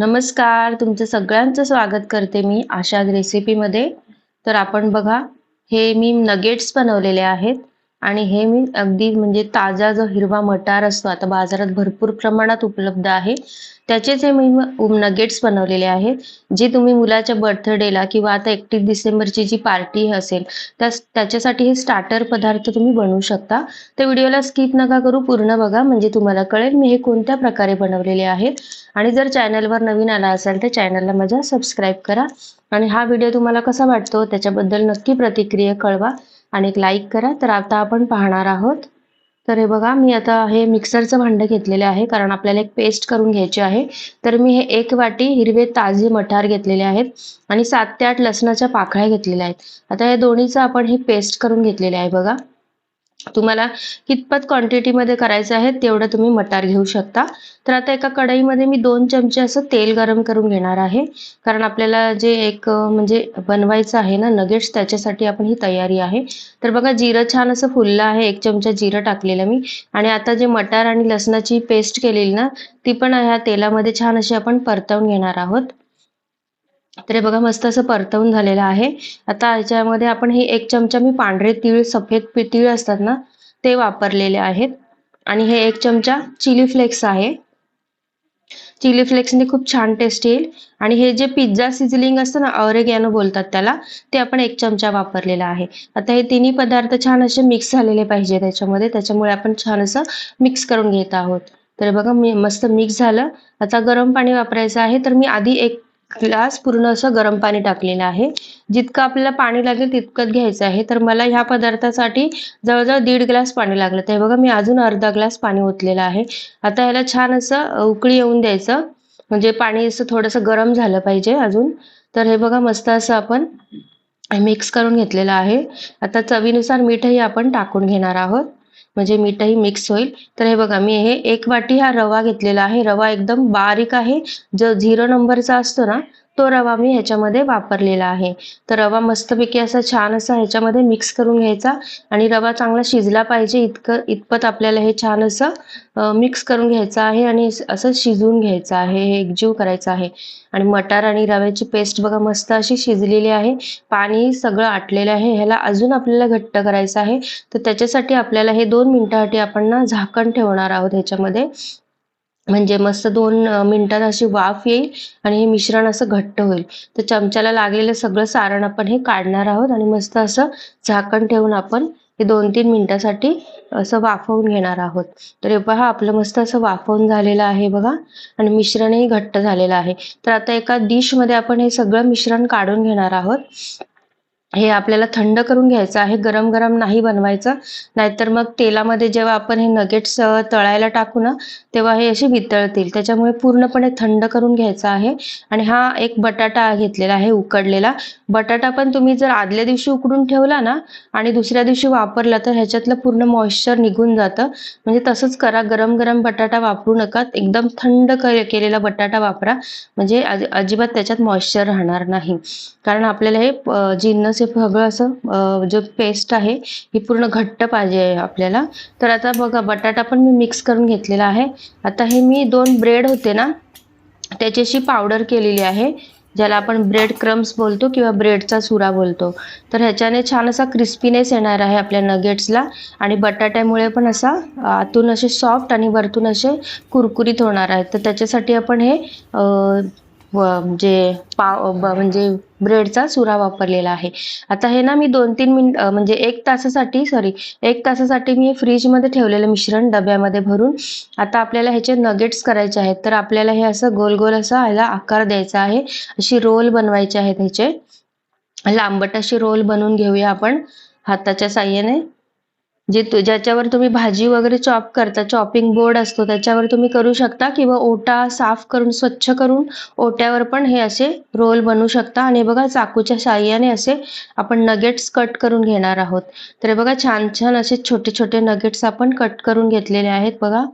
नमस्कार तुमचं सगळ्यांचं स्वागत करते मी आशा रेसिपीमध्ये तर आपण बघा हे मी नगेट्स बनवलेले आहेत. आणि हे मी अगदी म्हणजे ताजा जो हिरवा मटार असतो आता बाजारात भरपूर प्रमाणात उपलब्ध आहे. त्याचेच हे मी नगेट्स बनवलेले आहेत जे तुम्ही मुलाच्या बर्थडेला किंवा आता एकतीस डिसेंबरची जी पार्टी असेल त्यास त्याच्यासाठी हे स्टार्टर पदार्थ तुम्ही बनवू शकता. तर व्हिडिओला स्किप नका करू पूर्ण बघा म्हणजे तुम्हाला कळेल मी हे कोणत्या प्रकारे बनवलेले आहेत. आणि जर चॅनलवर नवीन आला असेल तर चॅनलला माझ्या सबस्क्राईब करा. आणि हा व्हिडिओ तुम्हाला कसा वाटतो त्याच्याबद्दल नक्की प्रतिक्रिया कळवा. आणि एक लाईक करा. तर आता आपण पाहणार आहोत. तर हे बघा मी आता हे मिक्सरचं भांडं घेतलेले आहे कारण आपल्याला एक पेस्ट करून घ्यायची आहे. तर मी हे एक वाटी हिरवे ताजे मठार घेतलेले आहेत आणि सात ते आठ लसणाच्या पाकळ्या घेतलेल्या आहेत. आता या दोन्हीचं आपण हे पेस्ट करून घेतलेले आहे बघा. तुम्हाला कितपत क्वांटिटीमध्ये करायचं आहे तेवढं तुम्ही मटार घेऊ शकता. तर आता एका कढईमध्ये मी दोन चमचे असं तेल गरम करून घेणार आहे. कारण आपल्याला जे एक म्हणजे बनवायचं आहे ना नगेट्स त्याच्यासाठी आपण ही तयारी आहे. तर बघा जिरं छान असं फुललं आहे. एक चमचा जिरं टाकलेलं मी. आणि आता जे मटार आणि लसणाची पेस्ट केलेली ना ती पण ह्या तेलामध्ये छान अशी आपण परतवून घेणार आहोत. तर हे बघा मस्त असं परतवून झालेलं आहे. आता याच्यामध्ये आपण हे एक चमचा मी पांढरे तीळ सफेद तीळ असतात ना ते वापरलेले आहेत. आणि हे एक चमचा चिली फ्लेक्स आहे. चिली फ्लेक्सने खूप छान टेस्ट येईल. आणि हे जे पिझ्झा सिझलिंग असतं ना ऑरेगॅनो बोलतात त्याला ते आपण एक चमचा वापरलेला आहे. आता हे तिन्ही पदार्थ छान असे मिक्स झालेले पाहिजे त्याच्यामध्ये. त्याच्यामुळे आपण छान असं मिक्स करून घेत आहोत. तर बघा मी मस्त मिक्स झालं. आता गरम पाणी वापरायचं आहे तर मी आधी एक ग्लास पूर्ण असं गरम पाणी टाकलेलं आहे. जितकं आपल्याला पाणी लागेल तितकंच घ्यायचं आहे. तर मला ह्या पदार्थासाठी जवळजवळ दीड ग्लास पाणी लागलं. तर बघा मी अजून अर्धा ग्लास पाणी ओतलेलं आहे. आता ह्याला छान असं उकळी येऊन द्यायचं. म्हणजे पाणी असं थोडंसं गरम झालं पाहिजे अजून. तर हे बघा मस्त असं आपण मिक्स करून घेतलेलं आहे. आता चवीनुसार मीठही आपण टाकून घेणार आहोत. म्हणजे मीठही मिक्स होईल. तर हे बघा मी हे एक वाटी हा रवा घेतलेला आहे. रवा एकदम बारीक आहे. जो झिरो नंबरचा असतो ना तो रवा मी ह्याच्यामध्ये वापरलेला आहे. तर रवा मस्तपैकी असा छान असा ह्याच्यामध्ये मिक्स करून घ्यायचा आणि रवा चांगला शिजला पाहिजे इतकं इतपत आपल्याला हे छान असं मिक्स करून घ्यायचं आहे आणि असं शिजवून घ्यायचं आहे हे एकजीव करायचं आहे. आणि मटार आणि रव्याची पेस्ट बघा मस्त अशी शिजलेली आहे. पाणी सगळं आटलेलं आहे. ह्याला अजून आपल्याला घट्ट करायचं आहे. तर त्याच्यासाठी आपल्याला हे दोन मिनिटासाठी आपण ना झाकण ठेवणार आहोत ह्याच्यामध्ये. म्हणजे मस्त दोन मिनिटात अशी वाफ येईल आणि हे मिश्रण असं घट्ट होईल. तर चमच्याला लागलेलं सगळं सारण आपण हे काढणार आहोत आणि मस्त असं झाकण ठेवून आपण हे दोन तीन मिनिटासाठी असं वाफवून घेणार आहोत. तर हे पहा आपलं मस्त असं वाफवून झालेलं आहे बघा आणि मिश्रणही घट्ट झालेलं आहे. तर आता एका डिशमध्ये आपण हे सगळं मिश्रण काढून घेणार आहोत. हे आपल्याला थंड करून घ्यायचं आहे गरम गरम नाही बनवायचं. नाहीतर मग तेलामध्ये जेव्हा आपण हे नगेट्स तळायला टाकू ना तेव्हा हे असे वितळतील. त्याच्यामुळे पूर्णपणे थंड करून घ्यायचं आहे. आणि हा एक बटाटा घेतलेला आहे उकडलेला. बटाटा पण तुम्ही जर आदल्या दिवशी उकडून ठेवला ना आणि दुसऱ्या दिवशी वापरला तर ह्याच्यातलं पूर्ण मॉइश्चर निघून जातं. म्हणजे तसंच करा गरम गरम बटाटा वापरू नका. एकदम थंड केलेला बटाटा वापरा. म्हणजे अजिबात त्याच्यात मॉइश्चर राहणार नाही. कारण आपल्याला हे जिन्नस हे सगळं असं जो पेस्ट आहे ही पूर्ण घट्ट पाहिजे आपल्याला. तर आता बघा बटाटा पण मी मिक्स करून घेतलेला आहे. आता हे मी दोन ब्रेड होते ना त्याच्याशी पावडर केलेली आहे ज्याला आपण ब्रेड क्रम्स बोलतो किंवा ब्रेडचा सुरा बोलतो. तर ह्याच्याने छान असा क्रिस्पीनेस येणार आहे आपल्या नगेट्सला आणि बटाट्यामुळे पण असा आतून असे सॉफ्ट आणि वरतून असे कुरकुरीत होणार आहेत. तर त्याच्यासाठी आपण हे जे म्हणजे पाव म्हणजे ब्रेडचा सुरा वापरलेला आहे. आता हे ना मी दोन तीन मिनिट म्हणजे एक तासासाठी सॉरी एक तासासाठी मी फ्रीजमध्ये ठेवलेलं मिश्रण डब्यामध्ये भरून आता आपल्याला ह्याचे नगेट्स करायचे आहेत. तर आपल्याला हे असं गोल गोल असा ह्याला आकार द्यायचा आहे. अशी रोल बनवायचे आहेत ह्याचे. लांबट अशी रोल बनवून घेऊया आपण हाताच्या साह्याने. जे ज्याच्यावर तुम्ही भाजी वगैरे चॉप करता चॉपिंग बोर्ड असतो त्याच्यावर तुम्ही करू शकता किंवा ओटा साफ करून स्वच्छ करून ओट्यावर पण हे असे रोल बनवू शकता. आणि बघा चाकूच्या साह्याने असे आपण नगेट्स कट करून घेणार आहोत. तर बघा छान छान असे छोटे छोटे नगेट्स आपण कट करून घेतलेले आहेत बघा.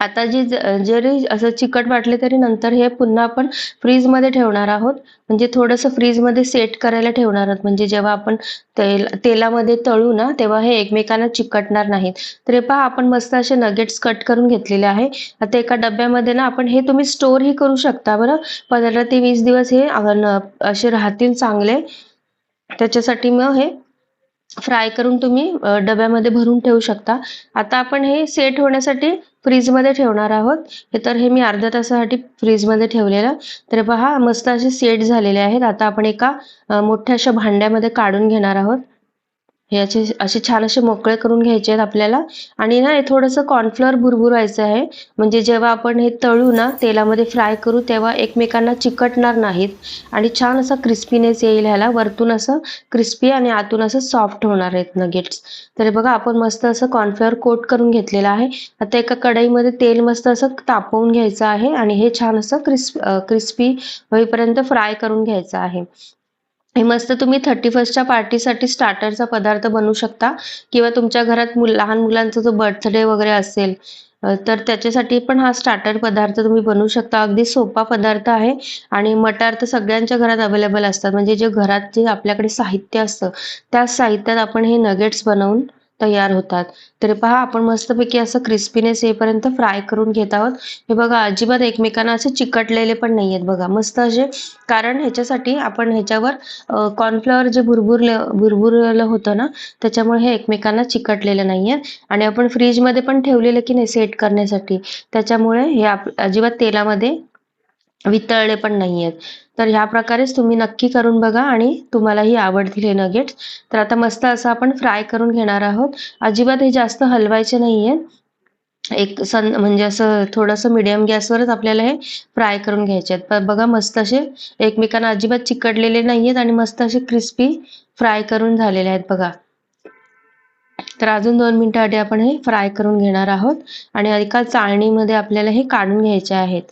आता जी जरी असं चिकट वाटले तरी नंतर हे पुन्हा आपण फ्रीजमध्ये ठेवणार आहोत. म्हणजे थोडंसं फ्रीजमध्ये सेट करायला ठेवणार आहोत. म्हणजे जेव्हा आपण तेल तेलामध्ये तळू ना तेव्हा हे एकमेकांना चिकटणार नाहीत. तर हे पहा आपण मस्त असे नगेट्स कट करून घेतलेले आहे. आता एका डब्यामध्ये ना आपण हे तुम्ही स्टोअरही करू शकता बरं. पंधरा ते वीस दिवस हे असे राहतील चांगले. त्याच्यासाठी मग हे फ्राय करून तुम्ही डब्यामध्ये भरून ठेवू शकता. आता आपण हे सेट होण्यासाठी फ्रीजमध्ये ठेवणार आहोत. हे तर हे मी अर्ध्या तासासाठी फ्रीजमध्ये ठेवलेलं. तर पहा मस्त असे सेट झालेले आहेत. आता आपण एका मोठ्या अशा भांड्यामध्ये काढून घेणार आहोत. हे असे असे छान असे मोकळे करून घ्यायचे आहेत आपल्याला. आणि ना हे थोडंसं कॉर्नफ्लोअर भुरभुरायचं आहे. म्हणजे जेव्हा आपण हे तळू ना तेलामध्ये फ्राय करू तेव्हा एकमेकांना चिकटणार नाहीत. आणि छान असा क्रिस्पीनेस येईल ह्याला. वरतून असं क्रिस्पी आणि आतून असं सॉफ्ट होणार आहेत नगेट्स तर बघा आपण मस्त असं कॉर्नफ्लोअर कोट करून घेतलेलं आहे. आता एका कढईमध्ये तेल मस्त असं तापवून घ्यायचं आहे. आणि हे छान असं क्रिस्प क्रिस्पी होईपर्यंत फ्राय करून घ्यायचं आहे. हे मस्त तुम्ही थर्टी फर्स्टच्या पार्टीसाठी स्टार्टरचा पदार्थ बनवू शकता. किंवा तुमच्या घरात मुल लहान मुलांचा जो बर्थडे वगैरे असेल तर त्याच्यासाठी पण हा स्टार्टर पदार्थ तुम्ही बनवू शकता. अगदी सोपा पदार्थ आहे. आणि मटार तर सगळ्यांच्या घरात अवेलेबल असतात. म्हणजे जे घरात जे आपल्याकडे साहित्य असतं त्या साहित्यात आपण हे नगेट्स बनवून तयार होतात. तर पहा आपण मस्तपैकी असं क्रिस्पीनेस येईपर्यंत फ्राय करून घेत आहोत. हे बघा अजिबात एकमेकांना असे चिकटलेले पण नाही आहेत बघा. मस्त असे कारण ह्याच्यासाठी आपण ह्याच्यावर कॉर्नफ्लॉवर जे भुरभुरलं भुरभुरलं होतं ना त्याच्यामुळे हे एकमेकांना चिकटलेलं नाही आहेत आणि आपण फ्रीजमध्ये पण ठेवलेलं की नाही सेट करण्यासाठी. त्याच्यामुळे हे आप अजिबात तेलामध्ये वितळले पण नाही आहेत तर ह्या प्रकारेच तुम्ही नक्की करून बघा आणि तुम्हालाही आवडतील हे नगेट्स तर आता मस्त असं आपण फ्राय करून घेणार आहोत. अजिबात हे जास्त हलवायचे नाही आहेत एक सन म्हणजे असं थोडंसं मिडियम गॅसवरच आपल्याला हे फ्राय करून घ्यायचे आहेत. पण बघा मस्त असे एकमेकांना अजिबात चिकटलेले नाही आहेत आणि मस्त असे क्रिस्पी फ्राय करून झालेले आहेत बघा. तर अजून दोन मिनिटासाठी आपण हे फ्राय करून घेणार आहोत. आणि एका चाळणीमध्ये आपल्याला हे काढून घ्यायचे आहेत.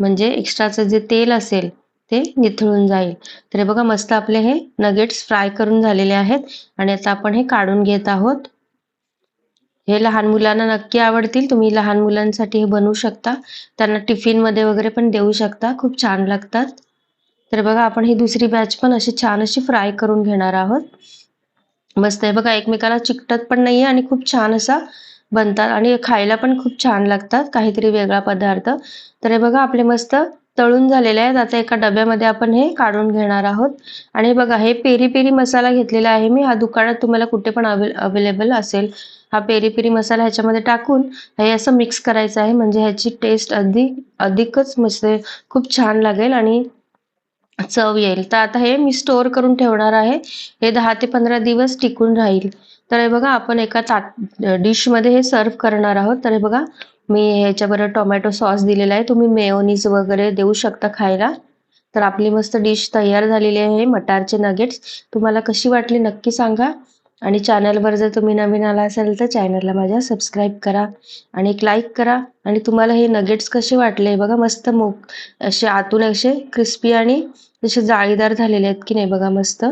म्हणजे एक्स्ट्राचं जे तेल असेल ते निथळून जाईल. तर बघा मस्त आपले हे नगेट्स फ्राय करून झालेले आहेत. आणि आता आपण हे काढून घेत आहोत. हे लहान मुलांना नक्की आवडतील. तुम्ही लहान मुलांसाठी हे बनवू शकता. त्यांना टिफिनमध्ये वगैरे पण देऊ शकता. खूप छान लागतात. तर बघा आपण ही दुसरी बॅच पण अशी छान अशी फ्राय करून घेणार आहोत. मस्त आहे बघा एकमेकाला चिकटत पण नाहीये आणि खूप छान असा बनतात आणि खायला पण खूप छान लागतात काहीतरी वेगळा पदार्थ. तर हे बघा आपले मस्त तळून झालेले आहेत. आता एका डब्यामध्ये आपण हे काढून घेणार आहोत. आणि बघा हे पेरी पेरी मसाला घेतलेला आहे मी. हा दुकानात तुम्हाला कुठे पण अवेल अवेलेबल असेल. हा पेरी पेरी मसाला ह्याच्यामध्ये टाकून हे असं मिक्स करायचं आहे. म्हणजे ह्याची टेस्ट अधिक अधिकच मस्त खूप छान लागेल. आणि चव येईल. तर आता हे मी स्टोअर करून ठेवणार आहे. हे दहा ते पंधरा दिवस टिकून राहील. तर हे बघा आपण एका ताट डिशमध्ये हे सर्व करणार आहोत. तर हे बघा मी ह्याच्याबरोबर टोमॅटो सॉस दिलेला आहे. तुम्ही मेयोनीज वगैरे देऊ शकता खायला. तर आपली मस्त डिश तयार झालेली आहे मटारचे नगेट्स तुम्हाला कशी वाटली नक्की सांगा. आणि चॅनलवर जर तुम्ही नवीन आला असाल तर चॅनलला माझ्या सबस्क्राईब करा आणि एक लाईक करा. आणि तुम्हाला हे नगेट्स कसे वाटले? बघा मस्त मोक असे आतून असे क्रिस्पी आणि असे जाळीदार झालेले आहेत की नाही बघा मस्त.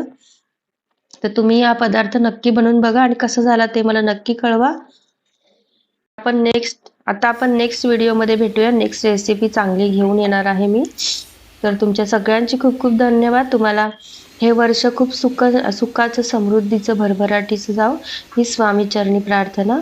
तर तुम्ही हा पदार्थ नक्की बनवून बघा आणि कसं झाला ते मला नक्की कळवा. आपण नेक्स्ट आता आपण नेक्स्ट व्हिडिओमध्ये भेटूया. नेक्स्ट रेसिपी चांगली घेऊन येणार आहे मी. तर तुमच्या सगळ्यांची खूप खूप धन्यवाद. तुम्हाला हे वर्ष खूप सुख सुखाचं समृद्धीचं भरभराटीचं जावं. ही स्वामी चरणी प्रार्थना.